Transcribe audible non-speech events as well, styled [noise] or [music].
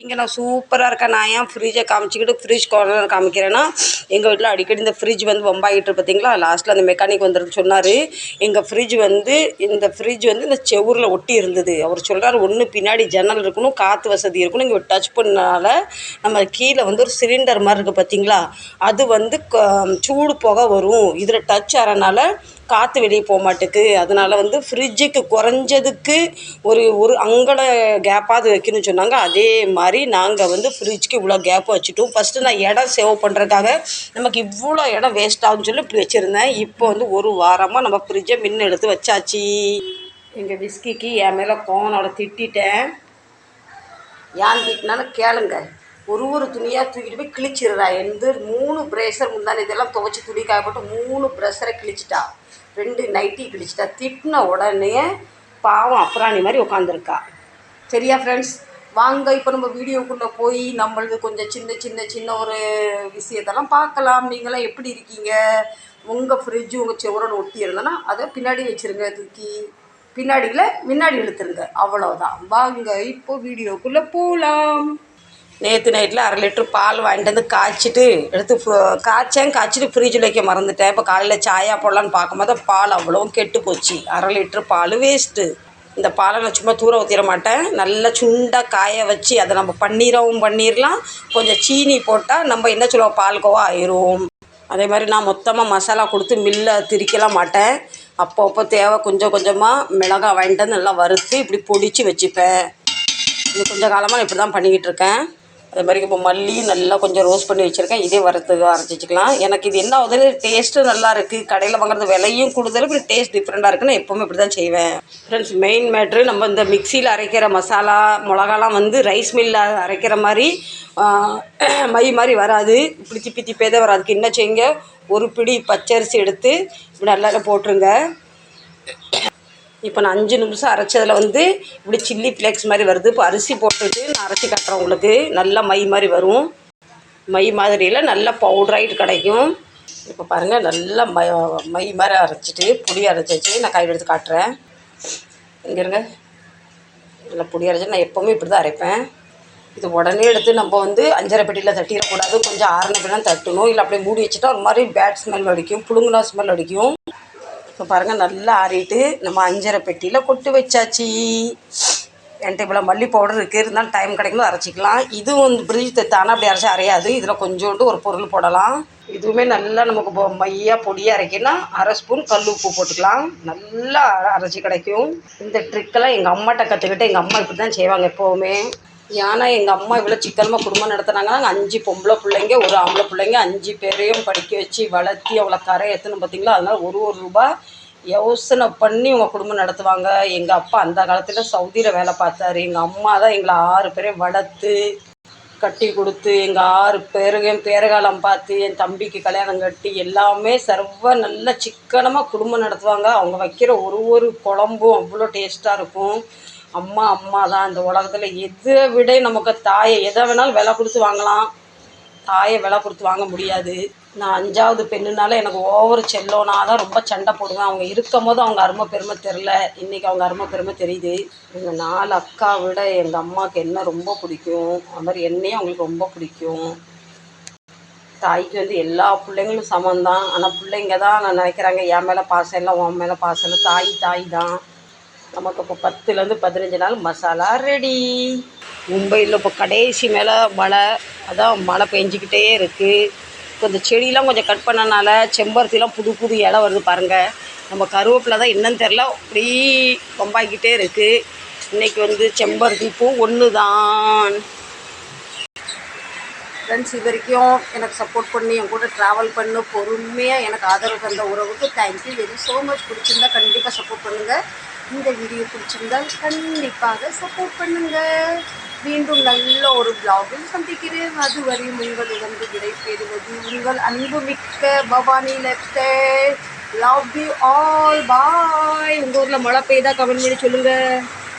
இங்கே நான் சூப்பராக இருக்கேன். நான் ஏன் ஃப்ரிட்ஜை காமிச்சிக்கிட்டு ஃப்ரிட்ஜ் கார்னர் காமிக்கிறேன்னா எங்கள் வீட்டில் அடிக்கடி இந்த ஃப்ரிட்ஜ் வந்து வம்பாகிட்டு பார்த்தீங்களா லாஸ்ட்டில் அந்த மெக்கானிக் வந்துருந்து சொன்னார். எங்கள் ஃப்ரிட்ஜ் வந்து இந்த ஃப்ரிட்ஜ் வந்து இந்த செவுரில் ஒட்டி இருந்தது. அவர் சொல்கிறார் ஒன்று பின்னாடி ஜன்னல் இருக்கணும் காற்று வசதி இருக்கணும். இங்கே டச் பண்ணனால நம்ம கீழே வந்து ஒரு சிலிண்டர் மாதிரி இருக்குது பார்த்தீங்களா அது வந்து க சூடு புகை வரும். இதில் டச் ஆகிறனால காற்று வெளியே போக மாட்டேக்கு. அதனால் வந்து ஃப்ரிட்ஜுக்கு குறைஞ்சதுக்கு ஒரு ஒரு அங்கல கேப்பாவது வைக்கணும்னு சொன்னாங்க. அதே மாதிரி மாதிரி நாங்கள் வந்து ஃப்ரிட்ஜ்க்கு இவ்வளோ கேப் வச்சுட்டோம். ஃபஸ்ட்டு நான் இடம் சேவ் பண்ணுறதுக்காக நமக்கு இவ்வளோ இடம் வேஸ்ட் ஆகும்னு சொல்லி இப்படி வச்சுருந்தேன். இப்போ வந்து ஒரு வாரமாக நம்ம ஃப்ரிட்ஜை மின் எடுத்து வச்சாச்சு. எங்கள் விஸ்கிக்கு என் மேலே கோவனோட திட்டிட்டேன். ஏன் திட்டினாலும் கேளுங்க. ஒரு ஒரு துணியாக தூக்கிட்டு போய் கிழிச்சிடுறா. எந்த மூணு ப்ரேஷர் முந்தானி இதெல்லாம் துவைச்சி துணி காயப்பட்டு மூணு பிரஷரை கிழிச்சிட்டா. ரெண்டு நைட்டி கிழிச்சிட்டா. திட்டின உடனே பாவம் அப்புறாணி மாதிரி உட்காந்துருக்கா சரியா ஃப்ரெண்ட்ஸ் வாங்க இப்போ நம்ம வீடியோக்குள்ளே போய் நம்மளது கொஞ்சம் சின்ன சின்ன சின்ன ஒரு விஷயத்தெல்லாம் பார்க்கலாம். நீங்களாம் எப்படி இருக்கீங்க? உங்கள் ஃப்ரிட்ஜு உங்கள் செவரோட ஒட்டி இருந்தனா அதை பின்னாடி வச்சுருங்க தூக்கி. பின்னாடியில் முன்னாடி இழுத்துருங்க. அவ்வளோதான் வாங்க இப்போ வீடியோக்குள்ளே போகலாம் நேற்று நைட்டில் அரை லிட்ரு பால் வாங்கிட்டு வந்து காய்ச்சிட்டு எடுத்து காய்ச்சேன் காய்ச்சிட்டு ஃப்ரிட்ஜில் வைக்க மறந்துட்டேன். இப்போ காலையில் சாயா போடலான்னு பார்க்கும்போது பால் அவ்வளோவும் கெட்டு போச்சு அரை லிட்ரு பால் வேஸ்ட்டு இந்த பாலை நான் சும்மா தூர ஊற்றிட மாட்டேன். நல்லா சுண்டாக காய வச்சு அதை நம்ம பன்னீராகவும் பண்ணிடலாம் கொஞ்சம் சீனி போட்டால் நம்ம என்ன சொல்லுவோம்? பால்கோவா ஆயிரும். அதே மாதிரி நான் மொத்தமாக மசாலா கொடுத்து மில்லை திரிக்கலாம் மாட்டேன். அப்பப்போ தேவை கொஞ்சம் கொஞ்சமாக மிளகாய் வாங்கிட்டு வந்து நல்லா வறுத்து இப்படி பொடிச்சு வச்சுப்பேன். இது கொஞ்சம் காலமாக இப்படி தான் பண்ணிக்கிட்டு இருக்கேன். அதே மாதிரி இப்போ மல்லியும் நல்லா கொஞ்சம் ரோஸ்ட் பண்ணி வச்சுருக்கேன். இதே வறுத்து அரைச்சி வச்சுக்கலாம் எனக்கு இது என்ன ஆகுதுன்னு டேஸ்ட்டும் நல்லா இருக்குது கடையில் வாங்குறது விலையும் கூடுதல் இப்படி டேஸ்ட் டிஃப்ரெண்ட்டாக இருக்குன்னு எப்போவுமே இப்படி தான் செய்வேன். ஃப்ரெண்ட்ஸ் மெயின் மேட்ரு நம்ம இந்த மிக்சியில் அரைக்கிற மசாலா மிளகாலாம் வந்து ரைஸ் மில்லில் அரைக்கிற மாதிரி [clears throat] மை மாதிரி வராது. இப்படி திப்பி திப்பே தான் வராது. அதுக்கு என்ன செய்யுங்க? ஒரு பிடி பச்சரிசி எடுத்து இப்படி நல்லா போட்டுருங்க. இப்போ நான் அஞ்சு நிமிஷம் அரைச்சதில் வந்து இப்படி சில்லி ஃப்ளேக்ஸ் மாதிரி வருது. இப்போ அரிசி போட்டுட்டு நான் அரைச்சி காட்டுறேன் உங்களுக்கு. நல்லா மை மாதிரி வரும். மை மாதிரியில் நல்லா பவுட்ராயிட்டு கிடைக்கும். இப்போ பாருங்கள் நல்லா மை மை மாதிரி அரைச்சிட்டு புளி அரைச்சி வச்சு நான் கையில் எடுத்து காட்டுறேன். இங்கே இருங்க. நல்லா புளி அரைச்சி நான் எப்போவுமே இப்படி தான் அரைப்பேன். இது உடனே எடுத்து நம்ம வந்து அஞ்சரை பெட்டியில் தட்டிடக்கூடாது. கொஞ்சம் ஆறுன தான் தட்டணும். இல்லை அப்படியே மூடி வச்சுட்டா ஒரு மாதிரி பேட் ஸ்மெல் அடிக்கும். புழுங்குனா ஸ்மெல் அடிக்கும். இப்போ பாருங்கள் நல்லா ஆறிட்டு நம்ம அஞ்சரை பெட்டியில் கொட்டு வச்சாச்சு. என்கிட்ட இவ்வளோ மல்லி பவுடர் இருக்குது இருந்தாலும் டைம் கிடைக்கும்போது அரைச்சிக்கலாம். இதுவும் வந்து பிரிட்ஜ் தானே அப்படி அரைச்சி அரையாது. இதில் கொஞ்சோண்டு ஒரு பொருள் போடலாம். இதுவுமே நல்லா நமக்கு மையாக பொடியாக அரைக்கணும் அரை ஸ்பூன் கல் உப்பு போட்டுக்கலாம். நல்லா அரைச்சி கிடைக்கும். இந்த ட்ரிக்கெல்லாம் எங்கள் அம்மாட்ட கற்றுக்கிட்டு எங்கள் அம்மா இப்படி தான் செய்வாங்க எப்போவுமே. ஏன்னா எங்கள் அம்மா இவ்வளோ சிக்கனமாக குடும்பம் நடத்துனாங்கன்னா நாங்கள் அஞ்சு பொம்பளை பிள்ளைங்க ஒரு ஆம்பளை பிள்ளைங்க அஞ்சு பேரையும் படிக்க வச்சு வளர்த்தி அவ்வளோ கரை ஏற்றணும் பார்த்தீங்களா அதனால் ஒரு ஒரு ரூபா யோசனை பண்ணி உங்கள் குடும்பம் நடத்துவாங்க. எங்கள் அப்பா அந்த காலத்தில் சவுதியில் வேலை பார்த்தாரு. எங்கள் அம்மா தான் எங்களை ஆறு பேரையும் வளர்த்து கட்டி கொடுத்து எங்கள் ஆறு பேரையும் பேரகாலம் பார்த்து என் தம்பிக்கு கல்யாணம் கட்டி எல்லாமே சர்வ நல்ல சிக்கனமாக குடும்பம் நடத்துவாங்க. அவங்க வைக்கிற ஒரு ஒரு குழம்பும் அவ்வளோ டேஸ்ட்டாக இருக்கும். அம்மா அம்மா தான் இந்த உலகத்தில் எதை விட நமக்கு தாயை எதை வேணாலும் விலை கொடுத்து வாங்கலாம். தாயை விலை கொடுத்து வாங்க முடியாது. நான் அஞ்சாவது பெண்ணுனால எனக்கு ஓவர் செல்லோனா தான் ரொம்ப சண்டை போடுவேன். அவங்க இருக்கும் போது அவங்க அருமை பெருமை தெரில இன்றைக்கி அவங்க அருமை பெருமை தெரியுது. எங்கள் நாலு அக்கா விட எங்கள் அம்மாவுக்கு என்ன ரொம்ப பிடிக்கும்? அது மாதிரி என்னையும் அவங்களுக்கு ரொம்ப பிடிக்கும். தாய்க்கு வந்து எல்லா பிள்ளைங்களும் சமந்தான் ஆனால் பிள்ளைங்க தான் நான் நினைக்கிறாங்க என் மேலே பாசம் இல்லை உன் மேலே பாசம் இல்லை. தாய் தாய் தான் நமக்கு இப்போ பத்துலேருந்து பதினஞ்சு நாள் மசாலா ரெடி மும்பையில் இப்போ கடைசி மேலே மழை. அதான் மழை பெஞ்சிக்கிட்டே இருக்குது கொஞ்சம் செடியெலாம் கொஞ்சம் கட் பண்ணனால செம்பருத்திலாம் புது புது இலை வருது பாருங்கள் நம்ம கருவேப்பிலை தான் என்னன்னு தெரில அப்படி கொம்பாக்கிட்டே இருக்குது இன்றைக்கி வந்து செம்பருத்தி பூ ஒன்று தான் ஃப்ரெண்ட்ஸ் இது வரைக்கும் எனக்கு சப்போர்ட் பண்ணி என் கூட ட்ராவல் பண்ண பொறுமையாக எனக்கு ஆதரவு தந்த உறவுக்கு தேங்க்யூ வெரி ஸோ மச் பிடிச்சிருந்தா கண்டிப்பாக சப்போர்ட் பண்ணுங்கள் இந்த வீடியோ பிடிச்சிருந்தால் கண்டிப்பாக சப்போர்ட் பண்ணுங்கள் மீண்டும் நல்ல ஒரு பிளாகில் சந்திக்கிறேன். அதுவரை உங்களிடந்து விடை பெறுவது உங்கள் அன்புமிக்க பவானி லெப்டே லவ் யூ ஆல் பாய் உங்கள் ஊரில் மழை பெய்தா கமெண்ட் பண்ணி சொல்லுங்கள்